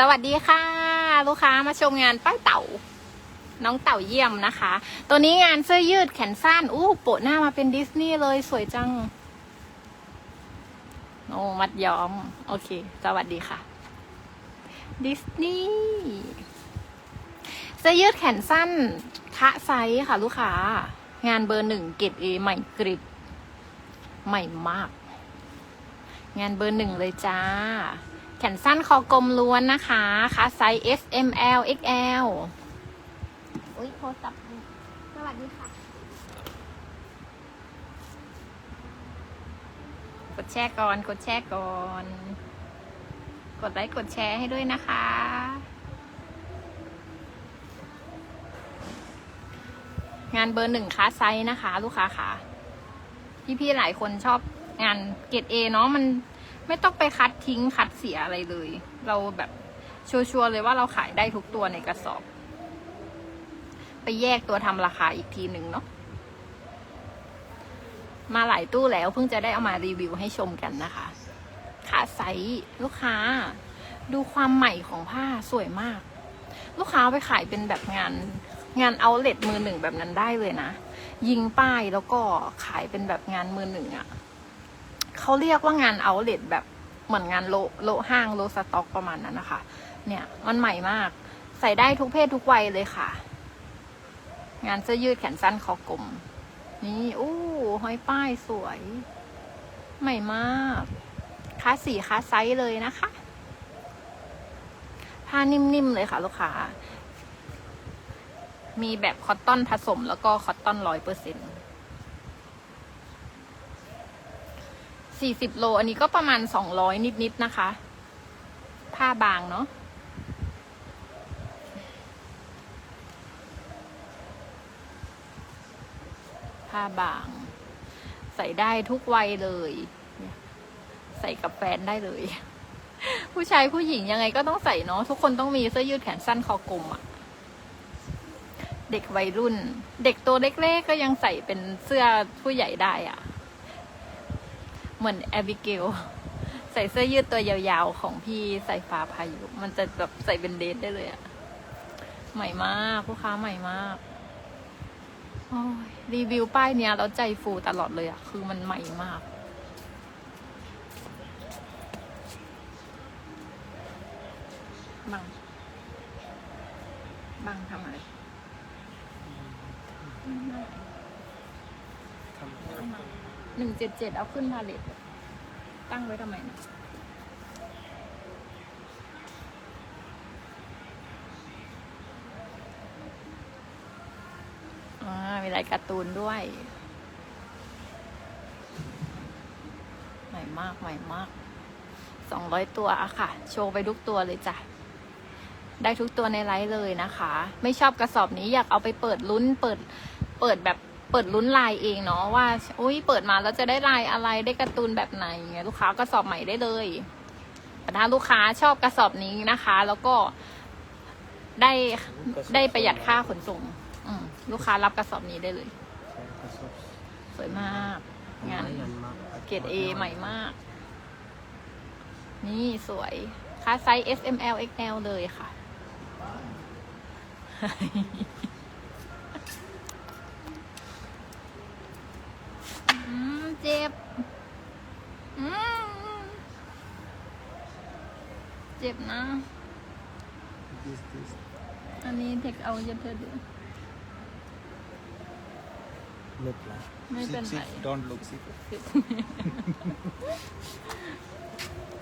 สวัสดีค่ะ ลูกค้ามาชมงานป้ายเต่า น้องเต่าเยี่ยมนะคะ ตัวนี้งานเสื้อยืดแขนสั้นอู้โปะหน้ามาเป็นดิสนีย์เลยสวยจังโอ้มัดย้อม โอเค สวัสดีค่ะ ดิสนีย์เสื้อยืดแขนสั้นคะไซส์ค่ะ ลูกค้า งานเบอร์หนึ่งเกรดเอใหม่กริบใหม่มาก งานเบอร์หนึ่งเลยจ้า แขนสั้นคอกลมล้วนนะคะคะไซส์ S M L X L อุ้ยโทรศัพท์สวัสดีค่ะ กดแชร์ก่อน กดแชร์ก่อน กดไลค์กดแชร์ให้ด้วยนะคะ งานเบอร์หนึ่งค้าไซส์นะคะ ลูกค้าค่ะ พี่ๆหลายคนชอบงานเกรดเอเนาะมัน ไม่ต้องไปคัดทิ้งคัดเสียอะไรเลย เราแบบชัวร์เลยว่าเราขายได้ทุกตัวในกระสอบ ไปแยกตัวทำราคาอีกทีหนึ่งเนาะมาหลายตู้แล้วเพิ่งจะได้เอามารีวิวให้ชมกันนะคะขาไซส์ลูกค้า ดูความใหม่ของผ้าสวยมาก ลูกค้าไปขายเป็นแบบงาน งานเอาเล็ตมือหนึ่งแบบนั้นได้เลยนะ ยิงป้ายแล้วก็ขายเป็นแบบงานมือหนึ่งอะ่ะ เขาเรียกว่างานเอาเลทแบบเหมือนงานโลโลห้างโลสต็อกประมาณนั้นนะคะ เนี่ยมันใหม่มาก ใส่ได้ทุกเพศทุกวัยเลยค่ะ งานเสื้อยืดแขนสั้นคอกลม นี่อู้ห้อยป้ายสวย ใหม่มากคาสีคาไซส์เลยนะคะผ้านิ่มๆเลยค่ะ ลูกค้า มีแบบคอตตอนผสมแล้วก็คอตตอนร้อยเปอร์เซ็นต์ สี่สิบโล อันนี้ก็ประมาณสองร้อยนิดๆนนะคะ ผ้าบางเนาะผ้าบาง ใส่ได้ทุกวัยเลย ใส่กับแฟนได้เลย ผู้ชายผู้หญิงยังไงก็ต้องใส่เนาะทุกคนต้องมีเสื้อยืดแขนสั้นคอกลมอะเด็กวัยรุ่น เด็กตัวเล็กๆก็ยังใส่เป็นเสื้อผู้ใหญ่ได้อะ่ะ เหมือนแอบิเกลใส่เสื้อยืดตัวยาวๆของพี่ใส่ฟ้าพายุ มันจะแบบใส่เป็นเดทได้เลยอะ่ะใหม่มากลูกค้าใหม่มากโอ้ยรีวิวป้ายเนี้ยแล้วใจฟูตลอดเลยอะ่ะคือมันใหม่มากบังบังทำอะไร หนึ่งเจ็ดเจ็ดเอาขึ้นพาเลตตั้งไว้ทำไมนะอ่ามีลายการ์ตูนด้วย ใหม่มาก ใหม่มาก สองร้อยตัวอะค่ะ โชว์ไปทุกตัวเลยจ้ะ ได้ทุกตัวในไลฟ์เลยนะคะ ไม่ชอบกระสอบนี้อยากเอาไปเปิดลุ้น เปิด เปิดแบบ เปิดลุ้นลายเองเนาะว่าอุ้ยเปิดมาแล้วจะได้ลายอะไรได้การ์ตูนแบบไหนเงี้ยลูกค้าก็สอบใหม่ได้เลยแต่ถ้าลูกค้าชอบกระสอบนี้นะคะ แล้วก็ได้ได้ประหยัดค่าขนส่งลูกค้ารับกระสอบนี้ได้เลย สวยมาก งานเกรดเอใหม่มาก นี่สวยค่าไซส์ S M L X L เลยค่ะ อืมเจ็บ อืมเจ็บนะ This, this. อันนี้เทคเอาเยอะเธอเดือ Look like. May See, pen see, tayo. don't look, see.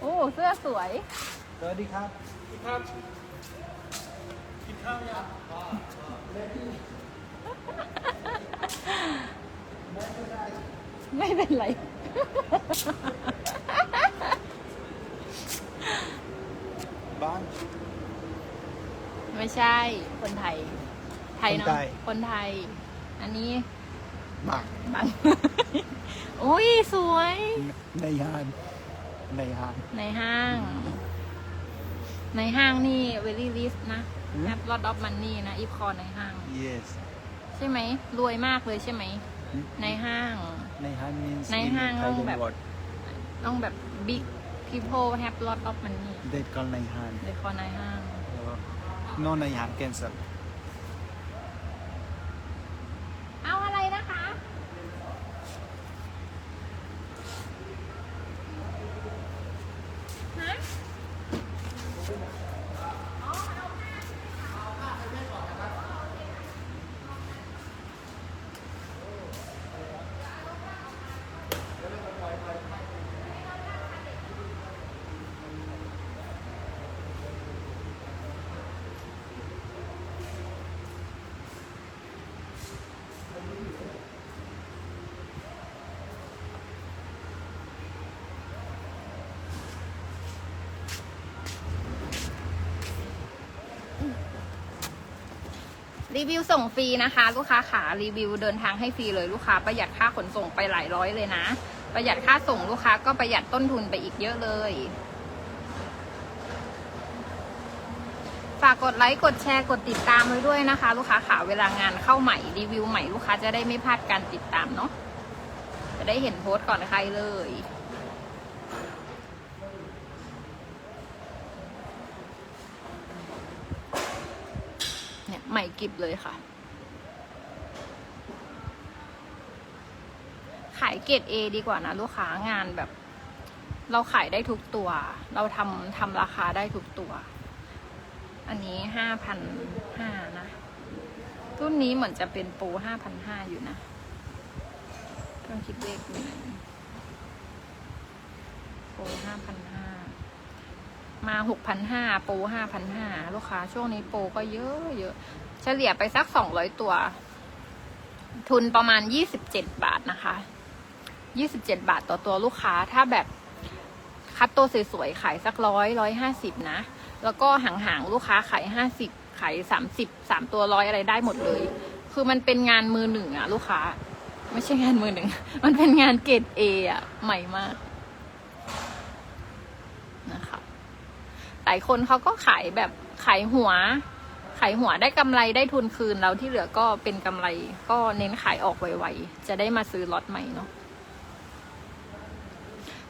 โอ้เสื้อสวย สวัสดีครับ ไม่เป็นไร บ้าน ไม่ใช่ คนไทย ไทยเนาะ คนไทย คนไทย อันนี้มากบัง อุ้ยสวย ในห้างในห้าง ในห้าง ในห้างนี่ very rich นะอืม แอป lot of money นะอีฟคอในห้าง yes ใช่ไหม รวยมากเลยใช่ไหม ในห้าง ในห้าง means ใน in ห้างต้อง Thailand แบบ what ต้องแบบบิ๊ก people have lot of money เด็ดก่อนในห้าง they call นายห้างโน่นในห้าง cancel รีวิวส่งฟรีนะคะ ลูกค้าขารีวิวเดินทางให้ฟรีเลยลูกค้าประหยัดค่าขนส่งไปหลายร้อยเลยนะ ประหยัดค่าส่งลูกค้าก็ประหยัดต้นทุนไปอีกเยอะเลยฝากกดไลค์กดแชร์กดติดตามไว้ด้วยนะคะ ลูกค้าขาเวลางานเข้าใหม่รีวิวใหม่ลูกค้าจะได้ไม่พลาดการติดตามเนาะจะได้เห็นโพสต์ก่อนใครเลย เนี่ยใหม่ กิบเลยค่ะ ขายเกรด A ดีกว่านะ ลูกค้างานแบบ เราขายได้ทุกตัว เราทำทำราคาได้ทุกตัว อันนี้ห้าพันห้านะรุ่นนี้เหมือนจะเป็นโปรห้าพันห้าอยู่นะต้องคิดเลขอยู่ไหนโปรห้าพันห้ามาหกพันห้าโปรห้าพันห้าลูกค้าช่วงนี้โปรก็เยอะเยอะ เฉลี่ยไปสักสองร้อยตัว ทุนประมาณยี่สิบเจ็ดบาทนะคะยี่สิบเจ็ดบาทต่อตัวลูกค้า ถ้าแบบคัดตัวสวยๆขายสักร้อยร้อยห้าสิบนะ แล้วก็ห่างๆลูกค้าขายห้าสิบขายสามสิบสามตัวร้อยอะไรได้หมดเลย คือมันเป็นงานมือหนึ่งอะลูกค้า ไม่ใช่งานมือหนึ่ง มันเป็นงานเกรดเออะใหม่มากนะคะหลายคนเขาก็ขายแบบขายหัว ขายหัวได้กำไรได้ทุนคืนแล้วที่เหลือก็เป็นกำไร ก็เน้นขายออกไวๆจะได้มาซื้อล็อตใหม่เนาะ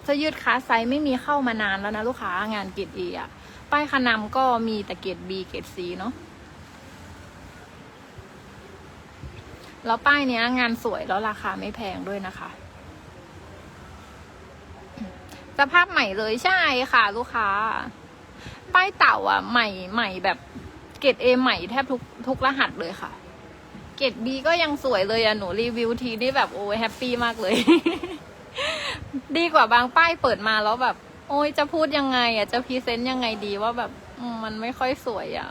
เสื้อยืดคาไซส์ไม่มีเข้ามานานแล้วนะลูกค้างานเกรดเอะป้ายคานำก็มีแต่เกรดบีเกรดซีเนาะแล้วป้ายเนี้ยงานสวยแล้วราคาไม่แพงด้วยนะคะสภาพใหม่เลยใช่ค่ะ ลูกค้า ป้ายเต่าอะ ใหม่ใหม่แบบ เกรดเอใหม่แทบทุกทุกรหัสเลยค่ะ เกรดบีก็ยังสวยเลยอะหนูรีวิวทีนี่แบบโอ้ยแฮปปี้มากเลย ดีกว่าบางป้ายเปิดมาแล้วแบบ โอ้ยจะพูดยังไงอะจะพรีเซนต์ยังไงดีว่าแบบมันไม่ค่อยสวยอะ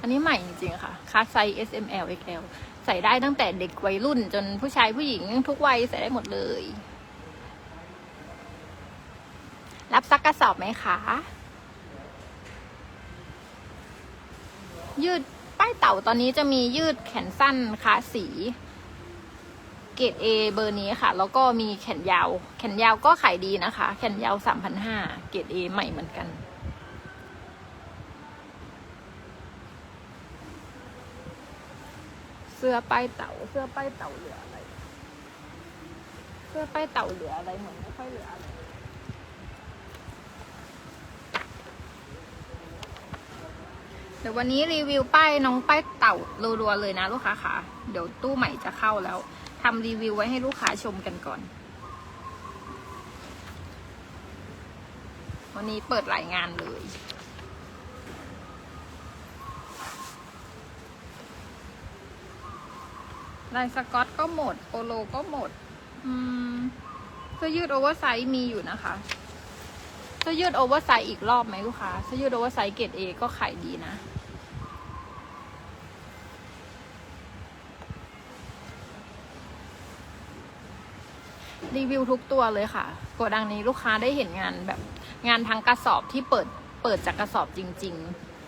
อันนี้ใหม่จริงๆ ค่ะคาไซส์ S M L X L ใส่ได้ตั้งแต่เด็กวัยรุ่น จนผู้ชายผู้หญิงทุกวัยใส่ได้หมดเลย รับซักกระสอบไหมคะ ยืดป้ายเต่าตอนนี้จะมียืดแขนสั้นขาสี เกรด A เบอร์นี้ค่ะ แล้วก็มีแขนยาว แขนยาวก็ขายดีนะคะ แขนยาวสามพันห้าเกรด A ใหม่เหมือนกัน เสื้อป้ายเต่าเสื้อป้ายเต่าเหลืออะไร เสื้อป้ายเต่าเหลืออะไรเหมือนไม่ค่อยเหลืออะไร เดี๋ยววันนี้รีวิวป้ายน้องป้ายเต่ารัวๆเลยนะลูกค้าค่ะ เดี๋ยวตู้ใหม่จะเข้าแล้วทำรีวิวไว้ให้ลูกค้าชมกันก่อน วันนี้เปิดหลายงานเลย ลายสกอตก็หมด โปโลก็หมด อืมเสื้อยืดโอเวอร์ไซส์มีอยู่นะคะเสื้อยืดโอเวอร์ไซส์อีกรอบไหมลูกค้าเสื้อยืดโอเวอร์ไซส์เกรดเอก็ขายดีนะ รีวิวทุกตัวเลยค่ะโกดังนี้ลูกค้าได้เห็นงานแบบงานทั้งกระสอบที่เปิดเปิดจากกระสอบจริง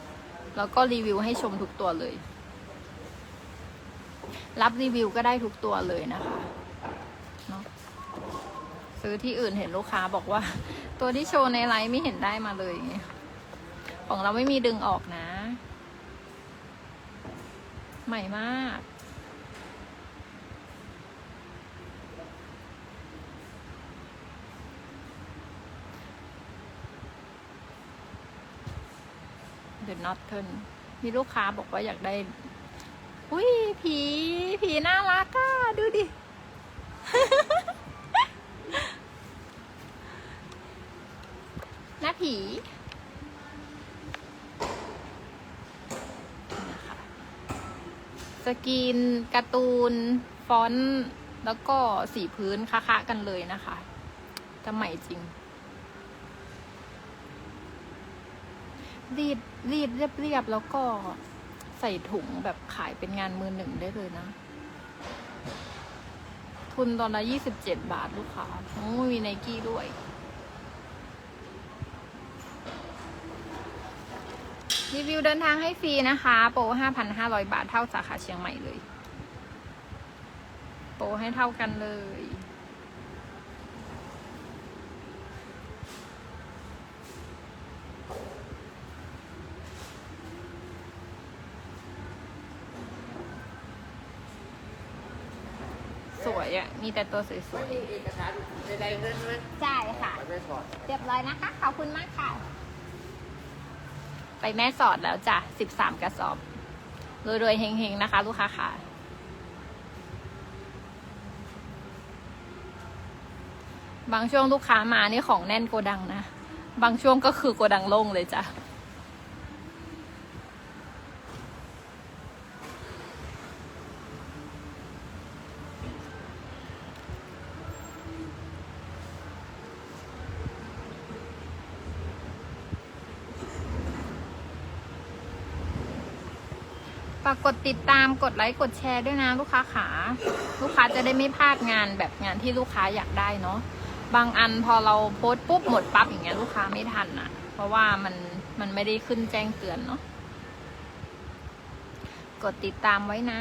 ๆ แล้วก็รีวิวให้ชมทุกตัวเลย รับรีวิวก็ได้ทุกตัวเลยนะคะเนาะซื้อที่อื่นเห็นลูกค้าบอกว่า ตัวที่โชว์ในไลน์ไม่เห็นได้มาเลย ของเราไม่มีดึงออกนะ ใหม่มาก The Northern มีลูกค้าบอกว่าอยากได้ อุ้ยผี ผีน่ารักอะ ดูดิ หน้าผีนะคะสกรีนการ์ตูน ฟอนต์ แล้วก็สีพื้นคะๆกันเลยนะคะแต่ใหม่จริง รีดรีดเรียบๆแล้วก็ใส่ถุงแบบขายเป็นงานมือหนึ่งได้เลยนะ ทุนตอนละยี่สิบเจ็ดบาทลูกค้าโอ้มีไนกี้ด้วย รีวิวเดินทางให้ฟรีนะคะ โปร5,500บาทเท่าสาขาเชียงใหม่เลย โปรให้เท่ากันเลย ส วยอะ่ะ มีแต่ตัวสวยเอกสารใดๆนั้นไหมๆใช่ค่ะ ไปไม่ถอดเรียบร้อยนะคะ ขอบคุณมากค่ะ ไปแม่สอดแล้วจ้ะสิบสามกระสอบ รวยๆเฮงๆ นะคะ ลูกค้าค่ะ บางช่วงลูกค้ามานี่ของแน่นโกดังนะ บางช่วงก็คือโกดังโล่งเลยจ้ะ กดติดตามกดไลค์กดแชร์ด้วยนะลูกค้าขา ลูกค้าจะได้ไม่พลาดงานแบบงานที่ลูกค้าอยากได้เนาะบางอันพอเราโพสต์ปุ๊บหมดปั๊บอย่างเงี้ยลูกค้าไม่ทันอะเพราะว่ามันมันไม่ได้ขึ้นแจ้งเตือนเนาะกดติดตามไว้นะ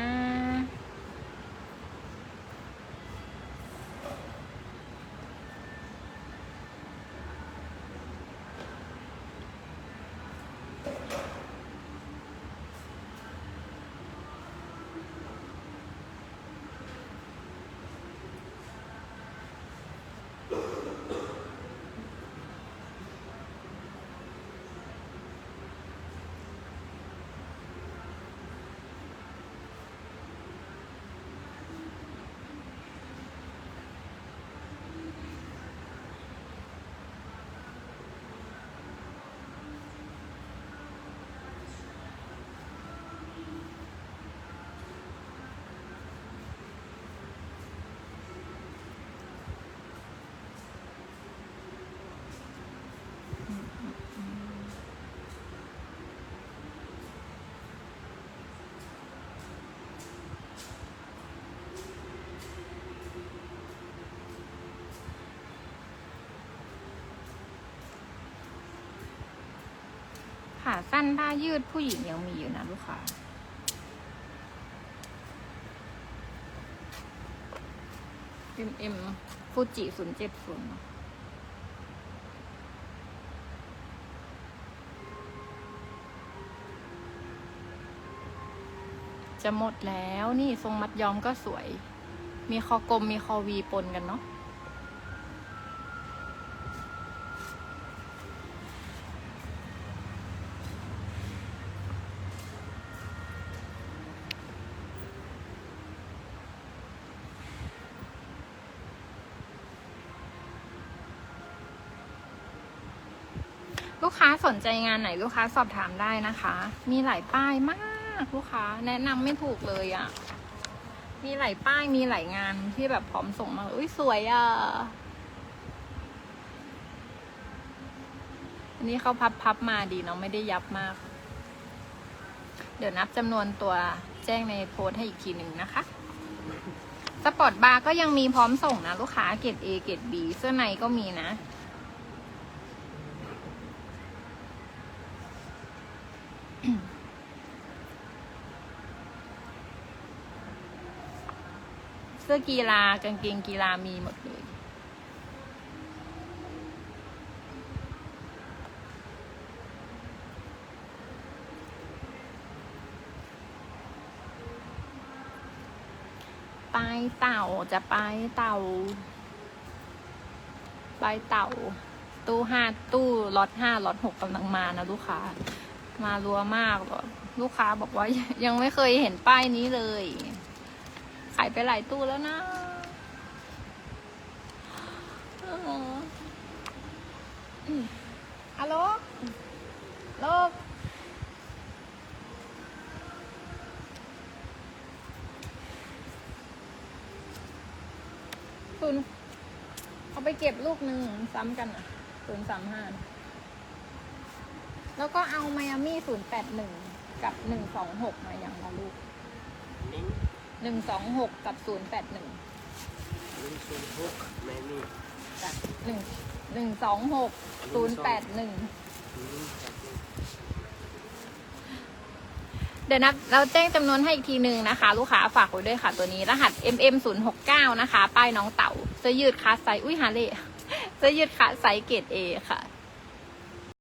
ขาสั้นผ้ายืดผู้หญิงยังมีอยู่นะลูกค้า M M ฟูจิศูนย์เจ็ดศูนย์จะหมดแล้วนี่ทรงมัดย้อมก็สวย มีคอกลมมีคอวีปนกันเนาะ ลูกค้าสนใจงานไหนลูกค้าสอบถามได้นะคะ มีหลายป้ายมากลูกค้า แนะนำไม่ถูกเลยอะ่ะ มีหลายป้ายมีหลายงานที่แบบพร้อมส่งมาอุ้ยสวยอะ่ะอันนี้เขาพับพับมาดีเนาะไม่ได้ยับมาก เดี๋ยวนับจำนวนตัวแจ้งในโพสให้อีกทีหนึ่งนะคะสปอร์ตบาร์ก็ยังมีพร้อมส่งนะ ลูกค้าเกรด A เกรด B เสื้อในก็มีนะ เสื้อกีฬากางเกงกีฬามีหมดเลยไปเต่าจะไปเต่า ไปเต่า ตู้ห้าตู้ล็อตห้าล็อตหกกำลังมานะลูกค้า มารัวมากแบบลูกค้าบอกว่ายังไม่เคยเห็นป้ายนี้เลย ขายไปหลายตู้แล้วนะเอออืมฮัลโหลโลกศูนเอาไปเก็บลูกหนึ่งซ้ำกันอะศูนย์สามห้า แล้วก็เอาไมอามี่ศูนย์แปดหนึ่งกับหนึ่งสองหกมาอย่างละลูกนิ้งหนึ่งสองหกกับศูนย์แปดหนึ่งนิ้งศูนย์หกไม่มีหนึ่งหนึ่งสองหกศูนย์แปดหนึ่งนิ้งแบบนี้เดี๋ยวนับเราแจ้งจำนวนให้อีกทีหนึ่งนะคะ ลูกค้าฝากไว้ด้วยค่ะตัวนี้ รหัส mm 0 6 9นะคะ ป้ายน้องเต่าเสื้อยืดคาไซส์อุ้ยฮาเล่เสื้อยืดคาไซส์เกรดเอค่ะ